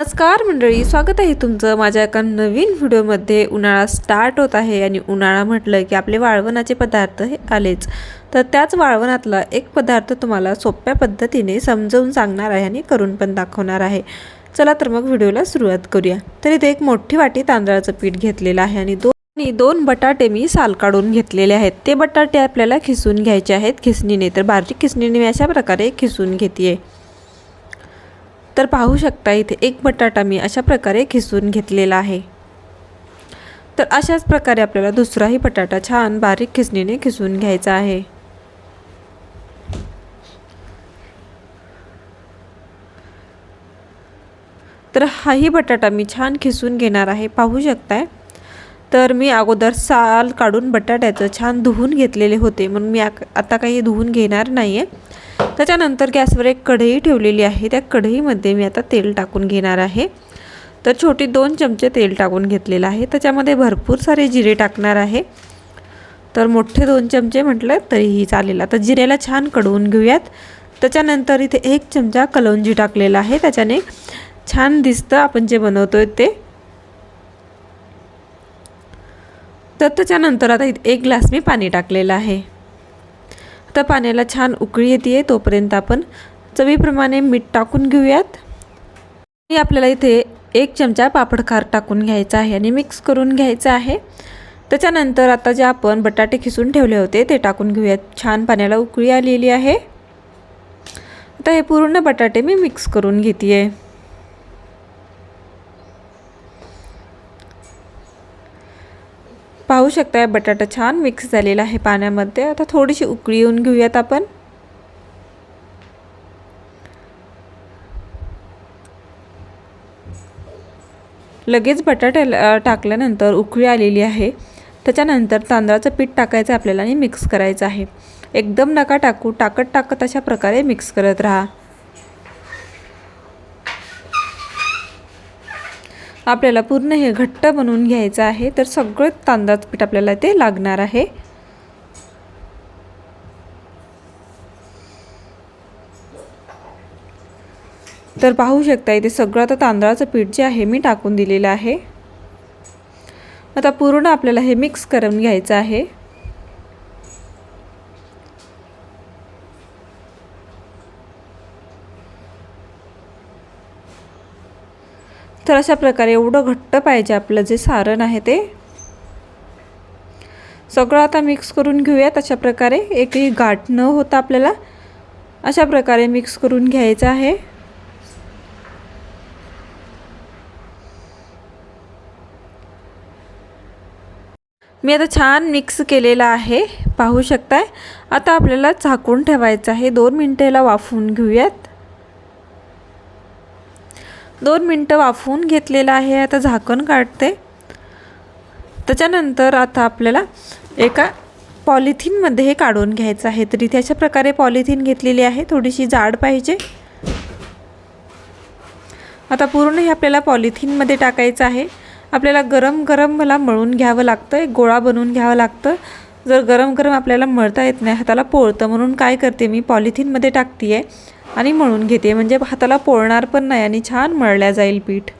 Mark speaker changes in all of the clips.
Speaker 1: नमस्कार मंडळी स्वागत आहे तुमचं माझ्या एका नवीन व्हिडिओमध्ये. उन्हाळा स्टार्ट होत आहे आणि उन्हाळा म्हटलं की आपले वाळवणाचे पदार्थ हे आलेच. तर त्याच वाळवणातला एक पदार्थ तुम्हाला सोप्या पद्धतीने समजावून सांगणार आहे आणि करून पण दाखवणार आहे. चला तर मग व्हिडिओला सुरुवात करूया. तर इथे एक मोठी वाटी तांदळाचं पीठ घेतलेलं आहे आणि दोन आणि दोन बटाटे मी साल काढून घेतलेले आहेत. ते बटाटे आपल्याला खिसून घ्यायचे आहेत. खिसणीने तर बारीक खिसणीने मी अशा प्रकारे खिसून घेते तर पाहू शकता इथे एक बटाटा मी अशा प्रकारे खिसून घेतलेला आहे. तर अशाच प्रकारे आपल्याला दुसराही बटाटा छान बारीक खिसणीने खिसून घ्यायचा आहे. तर हाही बटाटा मी छान खिसून घेणार आहे. पाहू शकताय? तर मी अगोदर साल काढून बटाट्याचं छान धुवून घेतलेले होते. म्हणून मी आता काही धुवून घेणार नाही आहे त्याच्यानंतर गॅसवर एक कढई ठेवलेली आहे. त्या कढईमध्ये मी आता तेल टाकून घेणार आहे. तर छोटी दोन चमचे तेल टाकून घेतलेलं आहे. त्याच्यामध्ये भरपूर सारे जिरे टाकणार आहे. तर मोठे दोन चमचे म्हटलं तरीही चालेल. आता जिऱ्याला छान कडवून घेऊयात. त्याच्यानंतर इथे एक चमचा कलौंजी टाकलेला आहे. त्याच्याने छान दिसतं आपण जे बनवतो आहे ते. तर त्याच्यानंतर आता इथे एक ग्लास मी पाणी टाकलेलं आहे. आता पाण्याला छान उकळी येते तोपर्यंत आपण चवीप्रमाणे मीठ टाकून घेऊयात. आणि आपल्याला इथे एक चमचा पापड खार टाकून घ्यायचा आहे आणि मिक्स करून घ्यायचं आहे. त्याच्यानंतर आता जे आपण बटाटे खिसून ठेवले होते ते टाकून घेऊयात. छान पाण्याला उकळी आलेली आहे. आता हे पूर्ण बटाटे मी मिक्स करून घेते आहे पाहू शकता बटाटा छान मिक्स झालेला आहे पाण्यामध्ये. आता थोडीशी उकळी येऊन घेऊयात आपण. लगेच बटाटा टाकल्यानंतर उकळी आलेली आहे. त्याच्यानंतर तांदळाचं पीठ टाकायचं आपल्याला आणि मिक्स करायचं आहे. एकदम नका टाकू टाकत टाकत अशा प्रकारे मिक्स करत राहा. आपल्याला पूर्ण हे घट्ट बनवून घ्यायचं आहे. तर सगळं तांदळाचं पीठ आपल्याला ते लागणार आहे. तर पाहू शकता इथे सगळं आता तांदळाचं पीठ जे आहे मी टाकून दिलेलं आहे. आता पूर्ण आपल्याला हे मिक्स करून घ्यायचं आहे. तर अशा प्रकारे एवढं घट्ट पाहिजे आपलं जे सारण आहे ते. सगळं आता मिक्स करून घेऊयात अशा प्रकारे. एकही गाठ न होता आपल्याला अशा प्रकारे मिक्स करून घ्यायचं आहे. मी आता छान मिक्स केलेला आहे पाहू शकताय. आता आपल्याला झाकून ठेवायचं आहे. दोन मिनटेला वाफवून घेऊयात. दोन मिनटं वाफवून घेतलेलं आहे. आता झाकण काढते. त्याच्यानंतर आता आपल्याला एका पॉलिथिनमध्ये हे काढून घ्यायचं आहे. तर इथे अशा प्रकारे पॉलिथिन घेतलेली आहे. थोडीशी जाड पाहिजे. आता पूर्ण हे आपल्याला पॉलिथिनमध्ये टाकायचं आहे. आपल्याला गरम गरम मला मळून घ्यावं लागतं एक गोळा बनवून घ्यावं लागतं. जर गरम गरम आपल्याला मळता येत नाही हाताला पोळतं म्हणून काय करते मी? पॉलिथिनमध्ये टाकते आहे आणि मळून घेते. म्हणजे हाताला पोळणार पण नाही आणि छान मळल्या जाईल पीठ.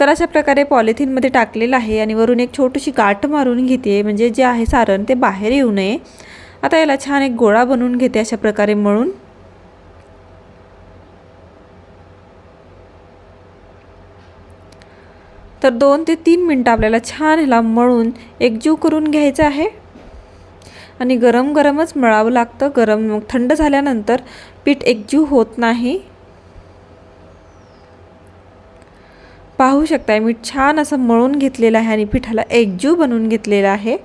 Speaker 1: तर अशा प्रकारे पॉलिथिनमध्ये टाकलेलं आहे आणि वरून एक छोटीशी गाठ मारून घेते. म्हणजे जे आहे सारण ते बाहेर येऊ नये. आता याला छान एक गोळा बनवून घेते अशा प्रकारे मळून. तर दोन ते तीन मिनटं आपल्याला छान ह्याला मळून एकजीव करून घ्यायचं आहे. आणि गरम गरमच मळावं लागतं. गरम मग थंड झाल्यानंतर पीठ एकजीव होत नाही. पाहू शकताय मी छान असं मळून घेतलेलं आहे आणि पिठाला एकजीव बनवून घेतलेला आहे.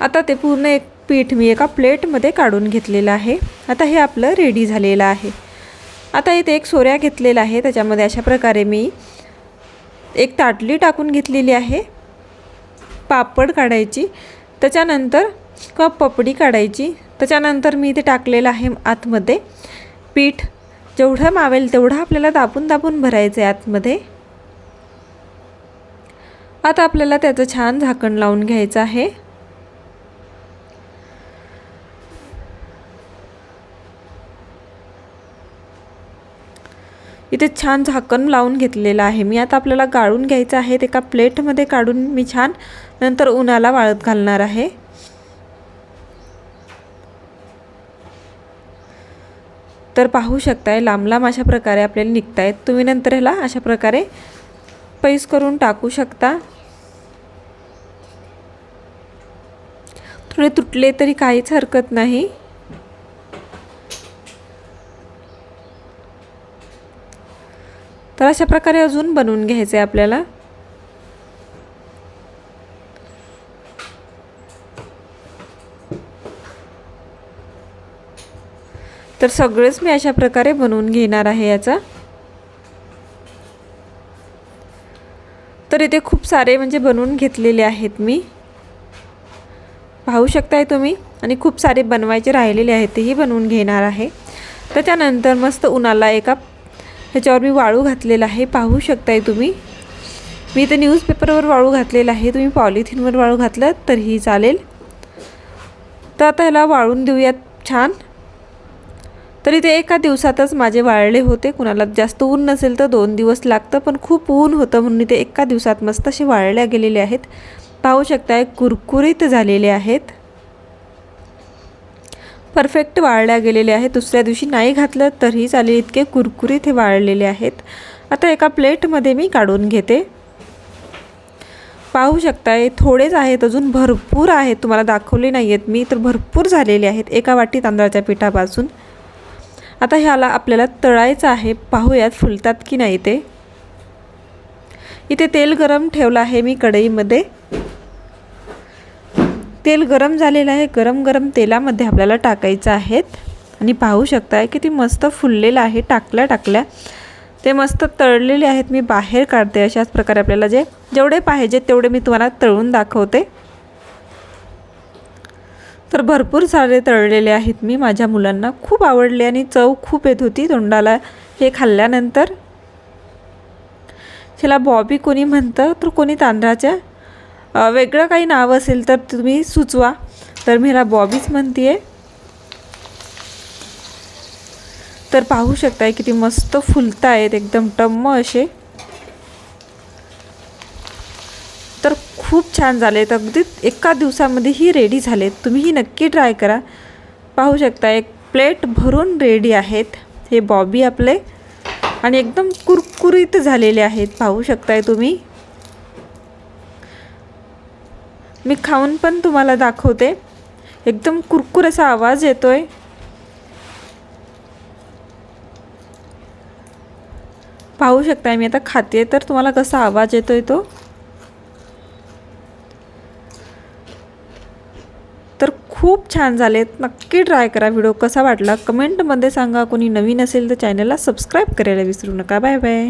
Speaker 1: आता ते पूर्ण एक पीठ मी एका प्लेटमध्ये काढून घेतलेलं आहे. आता हे आपलं रेडी झालेलं आहे. आता इथे एक सोऱ्या घेतलेला आहे त्याच्यामध्ये अशा प्रकारे मी एक ताटली टाकून घेतलेली आहे. पापड काढायची. त्याच्यानंतर कप पपडी काढायची. त्याच्यानंतर मी इथे टाकलेलं आहे आतमध्ये पीठ. जेवढं मावेल तेवढं आपल्याला दाबून दाबून भरायचं आहे आतमध्ये. आता आपल्याला त्याचं छान झाकण लावून घ्यायचं आहे. इथे छान झाकण लावून घेतलेलं आहे. मी आता आपल्याला गाळून घ्यायचं आहे. एका प्लेटमध्ये काढून मी छान नंतर उन्हाला वाळत घालणार आहे. तर पाहू शकताय लांब लांब अशा प्रकारे आपल्याला निघतायत. तुम्ही नंतर ह्याला अशा प्रकारे पैस करून टाकू शकता. थोडे तुटले तरी काहीच हरकत नाही. अशा प्रकारे अजून बनवून घ्यायचं आहे आपल्याला. तर सगळेच मी अशा प्रकारे बनवून घेणार आहे याचा. तर इथे खूप सारे म्हणजे बनवून घेतलेले आहेत मी. पाहू शकताय तुम्ही? आणि खूप सारे बनवायचे राहिलेले आहेत तेही बनवून घेणार आहे. त्याच्यानंतर मस्त उन्हाला एका ह्याच्यावर मी वाळू घातलेला आहे. पाहू शकताय तुम्ही? मी इथे न्यूजपेपरवर वाळू घातलेला आहे. तुम्ही पॉलिथिनवर वाळू घातलं तरीही चालेल. तर आता ह्याला वाळून देऊयात छान. तरी ते एका दिवसातच माझे वाळले होते. कुणाला जास्त ऊन नसेल तर दोन दिवस लागतं पण खूप ऊन होतं म्हणून ते एका दिवसात मस्त असे वाळल्या गेलेले आहेत. पाहू शकताय कुरकुरीत झालेले आहेत. परफेक्ट वाळल्या गेलेले आहेत. दुसऱ्या दिवशी नाही घातलं तरीही चालेल इतके कुरकुरीत हे वाळलेले आहेत. आता एका प्लेटमध्ये मी काढून घेते. पाहू शकताय थोडेच आहेत अजून भरपूर आहेत. तुम्हाला दाखवले नाही आहेत मी तर भरपूर झालेले आहेत एका वाटी तांदळाच्या पिठापासून. आता ह्याला आपल्याला तळायचं आहे. पाहूयात फुलतात की नाही ते. इथे तेल गरम ठेवलं आहे मी कढईमध्ये. तेल गरम झालेलं आहे. गरम गरम तेलामध्ये आपल्याला टाकायचं आहेत आणि पाहू शकताय की ती मस्त फुललेलं आहे. टाकल्या टाकल्या ते मस्त तळलेले आहेत. मी बाहेर काढते अशाच प्रकारे आपल्याला जे जेवढे पाहिजे तेवढे मी तुम्हाला तळून दाखवते. तर भरपूर सारे तळलेले आहेत. मी माझ्या मुलांना खूप आवडले आणि चव खूप येत होती तोंडाला हे खाल्ल्यानंतर. त्याला बॉबी कोणी म्हणतं? तर कोणी तांदळाच्या वेगळं काही नाव असेल तर तुम्ही सुचवा. तर मी ह्याला बॉबीच म्हणते आहे तर पाहू शकताय किती मस्त फुलत आहेत एकदम टम्म असे. तर खूप छान झालेत. अगदी एका दिवसामध्ये ही रेडी झालेत. तुम्हीही नक्की ट्राय करा. पाहू शकता एक प्लेट भरून रेडी आहेत. हे बॉबी आपले. आणि एकदम कुरकुरीत झालेले आहेत. पाहू शकताय तुम्ही. मी खाऊन पण तुम्हाला दाखवते. एकदम कुरकुर असा आवाज येतो आहे पाहू शकताय मी आता खाते तर तुम्हाला कसा आवाज येतोय तो? तर खूप छान झालेत. नक्की ट्राय करा व्हिडिओ. कसा वाटला? कमेंटमध्ये सांगा. कोणी नवीन असेल तर चॅनलला सबस्क्राईब करायला विसरू नका. Bye bye.